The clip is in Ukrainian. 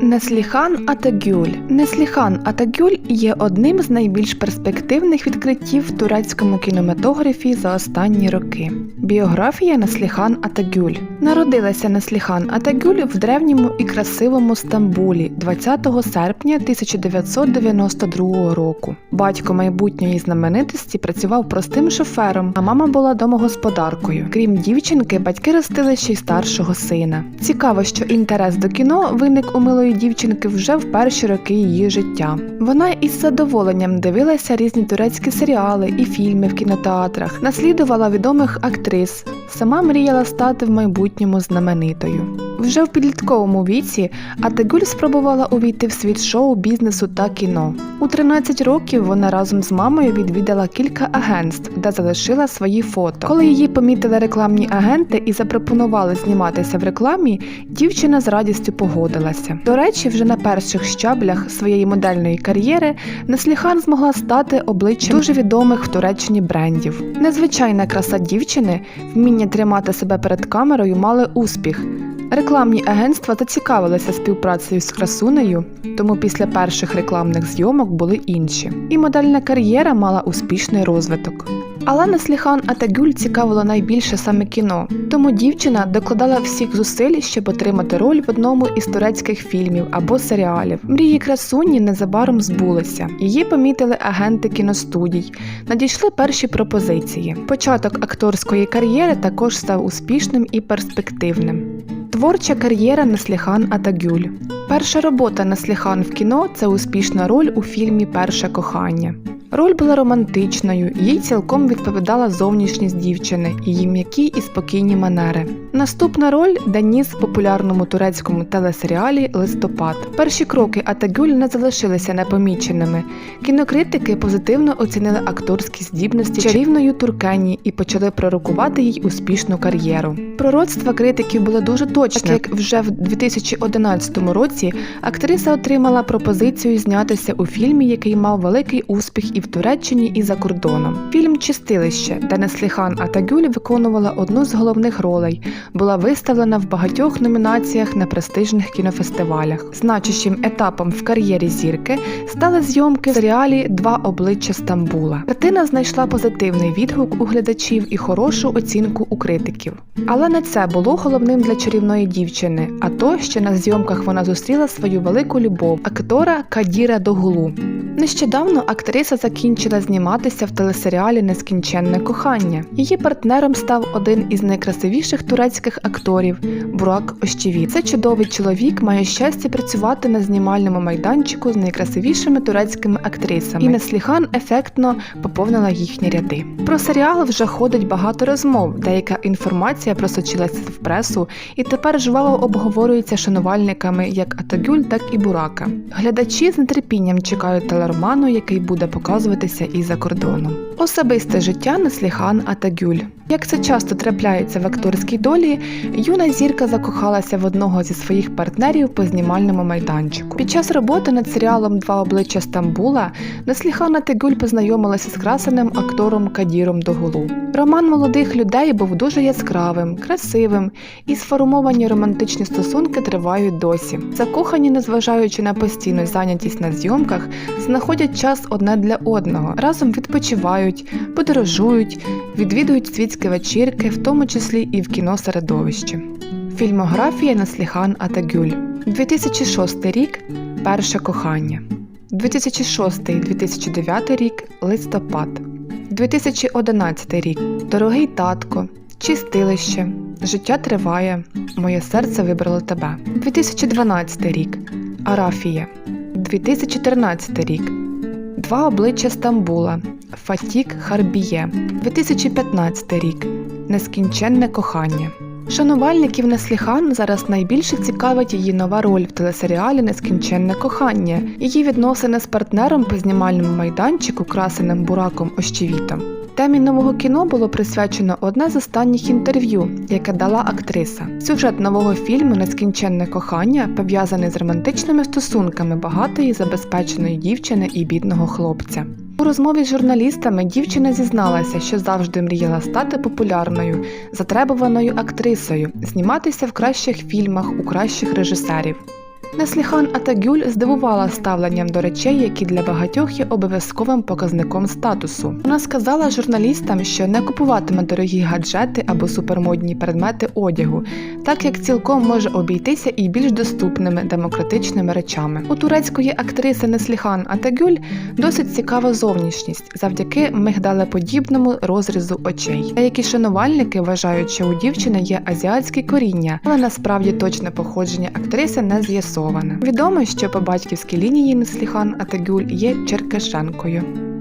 Несліхан Атагюль. Несліхан Атагюль є одним з найбільш перспективних відкриттів в турецькому кінематографі за останні роки. Біографія Несліхан Атагюль. Народилася Несліхан Атагюль в древньому і красивому Стамбулі 20 серпня 1992 року. Батько майбутньої знаменитості працював простим шофером, а мама була домогосподаркою. Крім дівчинки, батьки ростили ще й старшого сина. Цікаво, що інтерес до кіно виник у милої дівчинки вже в перші роки її життя. Вона із задоволенням дивилася різні турецькі серіали і фільми в кінотеатрах, наслідувала відомих актрис, сама мріяла стати в майбутньому знаменитою. Вже в підлітковому віці Атегуль спробувала увійти в світ шоу, бізнесу та кіно. У 13 років вона разом з мамою відвідала кілька агентств, де залишила свої фото. Коли її помітили рекламні агенти і запропонували зніматися в рекламі, дівчина з радістю погодилася. До речі, вже на перших щаблях своєї модельної кар'єри Несліхан змогла стати обличчям дуже відомих в Туреччині брендів. Незвичайна краса дівчини, вміння тримати себе перед камерою мали успіх. Рекламні агентства зацікавилися співпрацею з красунею, тому після перших рекламних зйомок були інші. І модельна кар'єра мала успішний розвиток. Але Несліхан Атагюль цікавило найбільше саме кіно, тому дівчина докладала всіх зусиль, щоб отримати роль в одному із турецьких фільмів або серіалів. Мрії красуні незабаром збулися. Її помітили агенти кіностудій, надійшли перші пропозиції. Початок акторської кар'єри також став успішним і перспективним. Творча кар'єра Несліхан Атагюль. Перша робота Несліхан в кіно це успішна роль у фільмі Перше кохання. Роль була романтичною, їй цілком відповідала зовнішність дівчини, її м'які і спокійні манери. Наступна роль Даніс в популярному турецькому телесеріалі Листопад. Перші кроки Атагюль не залишилися непоміченими. Кінокритики позитивно оцінили акторські здібності чарівної туркені і почали пророкувати їй успішну кар'єру. Пророцтва критиків були дуже точні, так як вже в 2011 році актриса отримала пропозицію знятися у фільмі, який мав великий успіх і в Туреччині, і за кордоном. Фільм Чистилище, де Несліхан Атагюль виконувала одну з головних ролей, була виставлена в багатьох номінаціях на престижних кінофестивалях. Значущим етапом в кар'єрі зірки стали зйомки в серіалі Два обличчя Стамбула. Картина знайшла позитивний відгук у глядачів і хорошу оцінку у критиків. Але не це було головним для чарівної дівчини, а то, що на зйомках вона зустріла свою велику любов актора Кадіра Догулу. Нещодавно актриса закінчила зніматися в телесеріалі Нескінченне кохання. Її партнером став один із найкрасивіших турецьких акторів Бурак Ощевіт. Це чудовий чоловік має щастя працювати на знімальному майданчику з найкрасивішими турецькими актрисами. І Несліхан ефектно поповнила їхні ряди. Про серіал вже ходить багато розмов. Деяка інформація просочилася в пресу і тепер жваво обговорюється шанувальниками як Атагюль, так і Бурака. Глядачі з нетерпінням чекають телероману, який буде показуватися і за кордоном. Особисте життя Несліхан Атагюль. Як це часто трапляється в акторській долі, юна зірка закохалася в одного зі своїх партнерів по знімальному майданчику. Під час роботи над серіалом Два обличчя Стамбула Несліхан Атагюль познайомилася з красеним актором Кадіром Догулу. Роман молодих людей був дуже яскравим, красивим, і сформовані романтичні стосунки тривають досі. Закохані, незважаючи на постійну зайнятість на зйомках, знаходять час одне для одного, разом відпочивають, подорожують, відвідують світські вечірки, в тому числі і в кіносередовищі. Фільмографія Насліхан Атагюль. 2006 рік Перше кохання. 2006-2009 рік Листопад. 2011 рік Дорогий татко Чистилище Життя триває Моє серце вибрало тебе. 2012 рік Арафія. 2014 рік Два обличчя Стамбула Фатік Харбіє 2015 рік Нескінченне кохання. Шанувальників Несліхан зараз найбільше цікавить її нова роль в телесеріалі Нескінченне кохання, її відносини з партнером по знімальному майданчику красеним бураком Ощевітом. Темі нового кіно було присвячено одне з останніх інтерв'ю, яке дала актриса. Сюжет нового фільму Нескінченне кохання пов'язаний з романтичними стосунками багатої забезпеченої дівчини і бідного хлопця. У розмові з журналістами дівчина зізналася, що завжди мріяла стати популярною, затребуваною актрисою, зніматися в кращих фільмах у кращих режисерів. Несліхан Атагюль здивувала ставленням до речей, які для багатьох є обов'язковим показником статусу. Вона сказала журналістам, що не купуватиме дорогі гаджети або супермодні предмети одягу, так як цілком може обійтися і більш доступними демократичними речами. У турецької актриси Несліхан Атагюль досить цікава зовнішність завдяки мигдалеподібному розрізу очей. Деякі шанувальники вважають, що у дівчини є азіатське коріння, але насправді точне походження актриси не з'ясоване. Відомо, що по батьківській лінії Несліхан Атагюль є Черкешенкою.